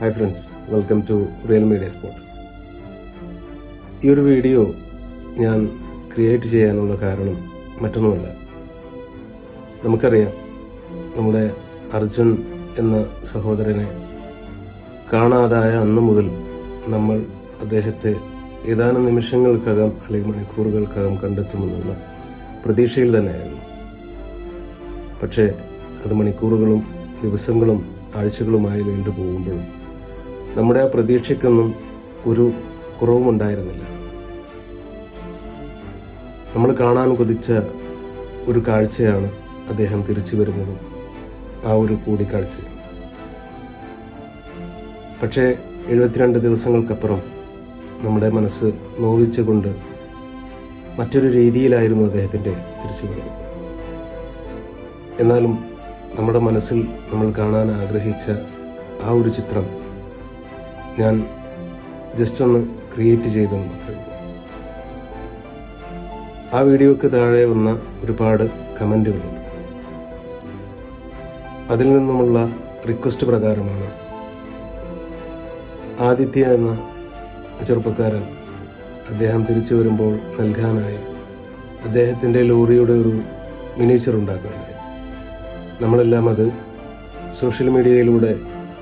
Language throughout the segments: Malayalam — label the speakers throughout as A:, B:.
A: Hi friends welcome to real media spot ഈ ഒരു വീഡിയോ ഞാൻ ക്രിയേറ്റ് ചെയ്യാനുള്ള കാരണം മറ്റൊന്നുമല്ല. നമുക്കറിയാം നമ്മുടെ അർജുൻ എന്ന സഹോദരനെ കാണാതായ അന്ന് മുതൽ നമ്മൾ അദ്ദേഹത്തെ ഏതാനും നിമിഷങ്ങൾക്കകം അല്ലെങ്കിൽ മണിക്കൂറുകൾക്കകം കണ്ടെത്തുമെന്നുള്ള പ്രതീക്ഷയിൽ തന്നെയായിരുന്നു. പക്ഷേ അത് മണിക്കൂറുകളും ദിവസങ്ങളും ആഴ്ചകളുമായി നീണ്ടു പോകുമ്പോഴും നമ്മുടെ ആ പ്രതീക്ഷയ്ക്കൊന്നും ഒരു കുറവും ഉണ്ടായിരുന്നില്ല നമ്മൾ കാണാൻ കൊതിച്ച ഒരു കാഴ്ചയാണ് അദ്ദേഹം തിരിച്ചു വരുന്നതും ആ ഒരു കൂടിക്കാഴ്ച. പക്ഷേ എഴുപത്തിരണ്ട് ദിവസങ്ങൾക്കപ്പുറം നമ്മുടെ മനസ്സ് നോവിച്ചുകൊണ്ട് മറ്റൊരു രീതിയിലായിരുന്നു അദ്ദേഹത്തിന്റെ തിരിച്ചുവരവ് എന്നാലും നമ്മുടെ മനസ്സിൽ നമ്മൾ കാണാൻ ആഗ്രഹിച്ച ആ ഒരു ചിത്രം ഞാൻ ജസ്റ്റ് ഒന്ന് ക്രിയേറ്റ് ചെയ്തു മാത്രമേ ആ വീഡിയോക്ക് താഴെ വന്ന ഒരുപാട് കമന്റുകളുണ്ട്. അതിൽ നിന്നുമുള്ള റിക്വസ്റ്റ് പ്രകാരമാണ് ആദിത്യ എന്ന ചെറുപ്പക്കാരൻ അദ്ദേഹം തിരിച്ചു വരുമ്പോൾ നൽകാനായി അദ്ദേഹത്തിന്റെ ലോറിയുടെ ഒരു മിനിച്ചർ ഉണ്ടാക്കുകയുണ്ടായി നമ്മളെല്ലാം അത് സോഷ്യൽ മീഡിയയിലൂടെ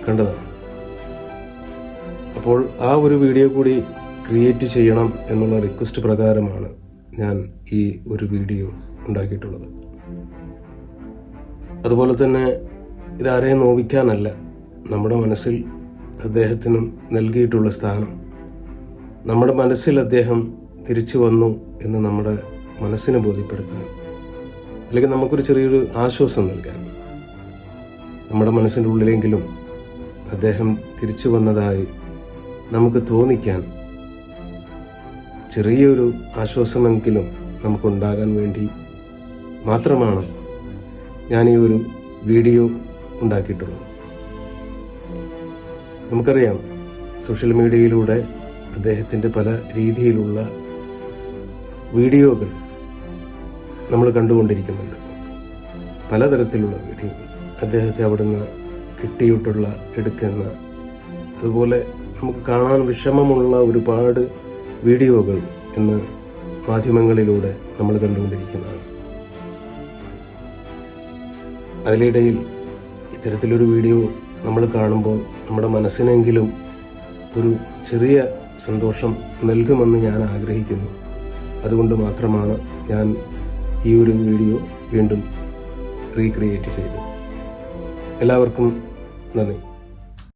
A: കണ്ടതാണ്. അപ്പോൾ ആ ഒരു വീഡിയോ കൂടി ക്രിയേറ്റ് ചെയ്യണം എന്നുള്ള റിക്വസ്റ്റ് പ്രകാരമാണ് ഞാൻ ഈ ഒരു വീഡിയോ ഉണ്ടാക്കിയിട്ടുള്ളത്. അതുപോലെ തന്നെ ഇതാരെയും നോവിക്കാനല്ല നമ്മുടെ മനസ്സിൽ അദ്ദേഹത്തിനും നൽകിയിട്ടുള്ള സ്ഥാനം. നമ്മുടെ മനസ്സിൽ അദ്ദേഹം തിരിച്ചു വന്നു എന്ന് നമ്മുടെ മനസ്സിനെ ബോധ്യപ്പെടുത്താൻ അല്ലെങ്കിൽ നമുക്കൊരു ചെറിയൊരു ആശ്വാസം നൽകാൻ നമ്മുടെ മനസ്സിന്റെ ഉള്ളിലെങ്കിലും അദ്ദേഹം തിരിച്ചു വന്നതായി നമുക്ക് തോന്നിക്കാൻ ചെറിയൊരു ആശ്വാസമെങ്കിലും നമുക്കുണ്ടാകാൻ വേണ്ടി മാത്രമാണ് ഞാൻ ഈ ഒരു വീഡിയോ ഉണ്ടാക്കിയിട്ടുള്ളത്. നമുക്കറിയാം സോഷ്യൽ മീഡിയയിലൂടെ അദ്ദേഹത്തിന്റെ പല രീതിയിലുള്ള വീഡിയോകൾ നമ്മൾ കണ്ടുകൊണ്ടിരിക്കുന്നുണ്ട്. പലതരത്തിലുള്ള വീഡിയോകൾ. അദ്ദേഹത്തെ അവിടുന്ന് കിട്ടിയിട്ടുള്ള എടുക്കുന്ന അതുപോലെ നമുക്ക് കാണാൻ വിഷമമുള്ള ഒരുപാട് വീഡിയോകൾ ഇന്ന് മാധ്യമങ്ങളിലൂടെ നമ്മൾ കണ്ടുകൊണ്ടിരിക്കുന്നതാണ്. അതിനിടയിൽ ഇത്തരത്തിലൊരു വീഡിയോ നമ്മൾ കാണുമ്പോൾ നമ്മുടെ മനസ്സിനെങ്കിലും ഒരു ചെറിയ സന്തോഷം നൽകുമെന്ന് ഞാൻ ആഗ്രഹിക്കുന്നു. അതുകൊണ്ട് മാത്രമാണ് ഞാൻ ഈ ഒരു വീഡിയോ വീണ്ടും റീക്രിയേറ്റ് ചെയ്തത്. എല്ലാവർക്കും നന്ദി.